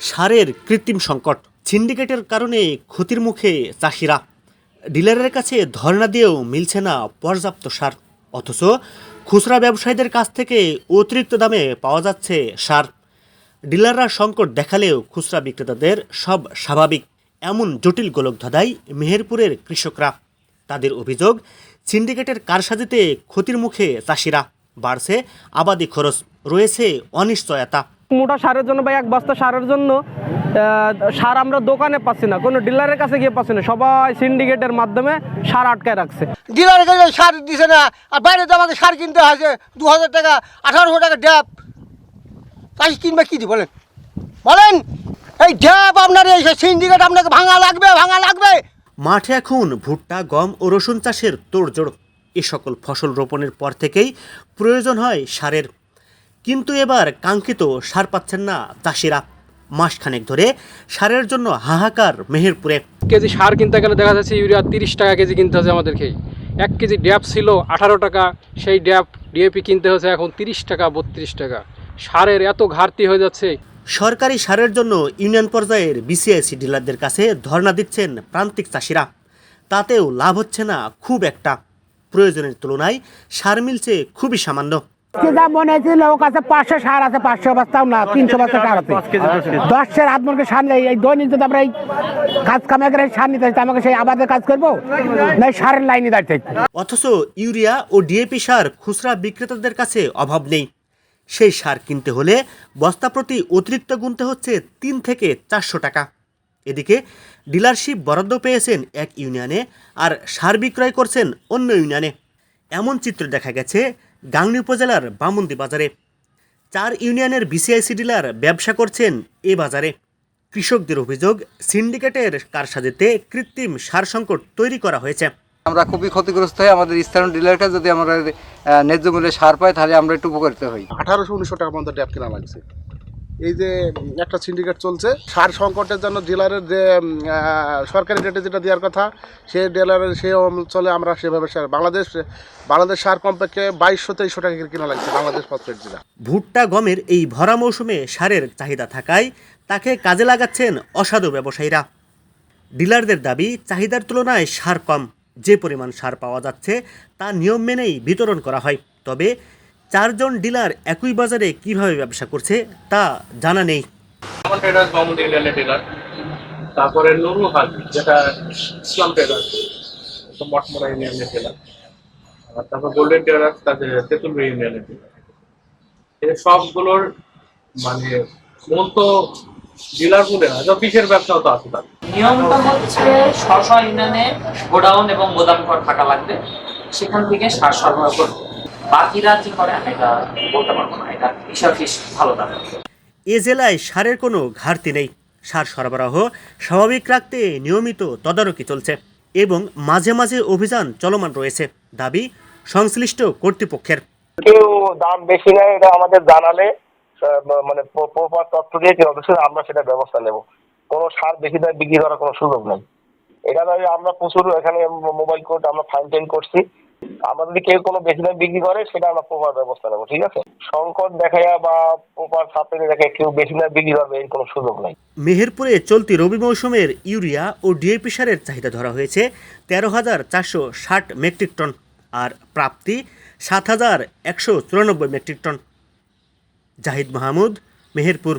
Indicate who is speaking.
Speaker 1: সারের কৃত্রিম সংকট। সিন্ডিকেটের কারণে ক্ষতির মুখে চাষিরা। ডিলারের কাছে ধর্ণা দিয়েও মিলছে না পর্যাপ্ত সার। অথচ খুচরা ব্যবসায়ীদের কাছ থেকে অতিরিক্ত দামে পাওয়া যাচ্ছে সার। ডিলাররা সংকট দেখালেও খুচরা বিক্রেতাদের সব স্বাভাবিক। এমন জটিল গোলক ধাঁধায় মেহেরপুরের কৃষকরা। তাদের অভিযোগ, সিন্ডিকেটের কারসাজিতে ক্ষতির মুখে চাষিরা। বাড়ছে আবাদি খরচ, রয়েছে অনিশ্চয়তা।
Speaker 2: মোটা সারের জন্য বা এক বস্তা সারের জন্য সার আমরা দোকানে পাচ্ছি না কোনো ডিলারের কাছে গিয়ে পাচ্ছি না। সবাই সিন্ডিকেটের মাধ্যমে সার আটকায় রাখছে।
Speaker 3: ডিলারের কাছে সার দিছে না আর বাইরে তো আমাকে সার কিনতে হয়েছে দু হাজার টাকা আঠারোশো টাকা ড্যাপ তাই কিনবে কী দি বলেন? বলেন এই ড্যাপ আপনার এই সিন্ডিকেট আপনাকে ভাঙা লাগবে ভাঙা লাগবে।
Speaker 1: মাঠে এখন ভুট্টা গম ও রসুন চাষের তোড়জোড়। এ সকল ফসল রোপণের পর থেকেই প্রয়োজন হয় সারের কিন্তু এবার কাঙ্ক্ষিত সার পাচ্ছেন না চাষিরা। মাসখানেক ধরে সারের জন্য হাহাকার মেহেরপুরে।
Speaker 4: কেজি সার কিনতে গেলে দেখা যাচ্ছে ইউরিয়া তিরিশ টাকা কেজি কিনতে হচ্ছে আমাদেরকে এক কেজি ড্যাপ ছিল আঠারো টাকা সেই ড্যাপ ডিএপি কিনতে হচ্ছে এখন তিরিশ টাকা বত্রিশ টাকা। সারের এত ঘাটতি হয়ে যাচ্ছে।
Speaker 1: সরকারি সারের জন্য ইউনিয়ন পর্যায়ের বিসিআইসি ডিলারদের কাছে ধর্ণা দিচ্ছেন প্রান্তিক চাষিরা। তাতেও লাভ হচ্ছে না খুব একটা। প্রয়োজনের তুলনায় সার মিলছে খুবই সামান্য।
Speaker 5: যা মনে হয়েছিল ও কাছে পাঁচশো সার আছে পাঁচশো বস্তাও না তিনশো বস্তা সার আছে। দশের। হাত মুরগি সার নেই এই দৈনিক যদি আমরা এই কাজ কামে করে সার নিতে হচ্ছে আমাকে সেই আবাদের কাজ করব? না সারের লাইনে দাঁড়িয়ে
Speaker 1: অথচ ইউরিয়া ও ডিএপি সার খুচরা বিক্রেতাদের কাছে অভাব নেই। সেই সার কিনতে হলে বস্তা প্রতি অতিরিক্ত গুনতে হচ্ছে তিন থেকে চারশো টাকা। এদিকে ডিলারশিপ বরাদ্দ পেয়েছেন এক ইউনিয়নে আর সার বিক্রয় করছেন অন্য ইউনিয়নে। এমন চিত্র দেখা গেছে গাংনী উপজেলার বামন্দি বাজারে। চার ইউনিয়নের বিসিআইসি ডিলার ব্যবসা করছেন এ বাজারে। কৃষকদের অভিযোগ সিন্ডিকেটের কারসাজিতে কৃত্রিম সার সংকট তৈরি করা হয়েছে।
Speaker 6: আমরা খুবই ক্ষতিগ্রস্ত হই আমাদের স্থানীয় ডিলারটা যদি আমরা ন্যায্য মূল্যে সার পাই তাহলে আমরা একটু উপকৃত হই।
Speaker 7: আঠারোশো উনিশশো টাকা পর্যন্ত ড্যাপ কেনা লাগছে। এই যে একটা সিন্ডিকেট চলছে, সার সংকটের জন্য ডিলারের যে সরকারি রেটে যেটা দেওয়ার কথা, সে ডিলারের সেই অঞ্চলে আমরা সেভাবে সার, বাংলাদেশ বাংলাদেশ সার কমপক্ষে বাইশশো তেইশশো টাকা কেনা লাগছে বাংলাদেশ ফসফেট যেটা
Speaker 1: ভুট্টা গমের এই ভরা মৌসুমে সারের চাহিদা থাকায় তাকে কাজে লাগাচ্ছেন অসাধু ব্যবসায়ীরা। ডিলারদের দাবি, চাহিদার তুলনায় সার কম। যে পরিমাণ সার পাওয়া যাচ্ছে, তা নিয়ম মেনেই বিতরণ করা হয়। তবে চারজন ডিলার একই বাজারে কীভাবে ব্যবসা করছে তা জানা নেই।
Speaker 8: আমার ট্রেডার্স তারপরে নুরুল হাজ যেটা ইসলাম ট্রেডার মঠমোড়া ইউনিয়নের টেলার আর তারপর গোল্ডেন ট্রেডার্স তাদের তেঁতুলপুর ইউনিয়নের টেলার এই সবগুলোর মানে মূল তো ডিলার বলে না অফিসের ব্যবসাও তো আছে তাদের
Speaker 9: নিয়মটা হচ্ছে স্ব ইউনিয়নে গোডাউন এবং গোদাম ঘর থাকা লাগবে। সেখান থেকে সার সরবরাহ করবে বাকিরা কি করে আমি এটা বলতে পারব না। এটা হিসাব ভালো
Speaker 1: এ জেলায় সারের কোনো ঘাটতি নেই। সার সরবরাহ স্বাভাবিক রাখতে নিয়মিত তদারকি চলছে এবং মাঝে মাঝে অভিযান চলমান রয়েছে। দাবি সংশ্লিষ্ট কর্তৃপক্ষের।
Speaker 10: কেউ দাম বেশি নেয় এটা আমাদের জানালে মানে প্রপার তথ্য দিয়ে কেউ অবশ্যই আমরা সেটা ব্যবস্থা নেব। কোনো সার বেশি দামে বিক্রি করার কোনো সুযোগ নেই। এটা দাবি আমরা প্রচুর এখানে মোবাইল কোর্ট আমরা ফাইন টেন করছি। যদি কেউ কোনো বেশি দামে বিক্রি করে, সেটা আমরা প্রপার ব্যবস্থা নেব, ঠিক আছে? সংকট দেখাইয়া বা প্রপার সাপ্লাই দেখে কেউ বেশি দামে বিক্রি করবে, এর কোনো সুযোগ নেই।
Speaker 1: মেহেরপুরে চলতি রবি মৌসুমের ইউরিয়া ও ডিএপি সারের চাহিদা ধরা হয়েছে তেরো হাজার চারশো ষাট মেট্রিক টন আর প্রাপ্তি সাত হাজার একশো চুরানব্বই মেট্রিক টন। জাহিদ মাহমুদ, মেহেরপুর।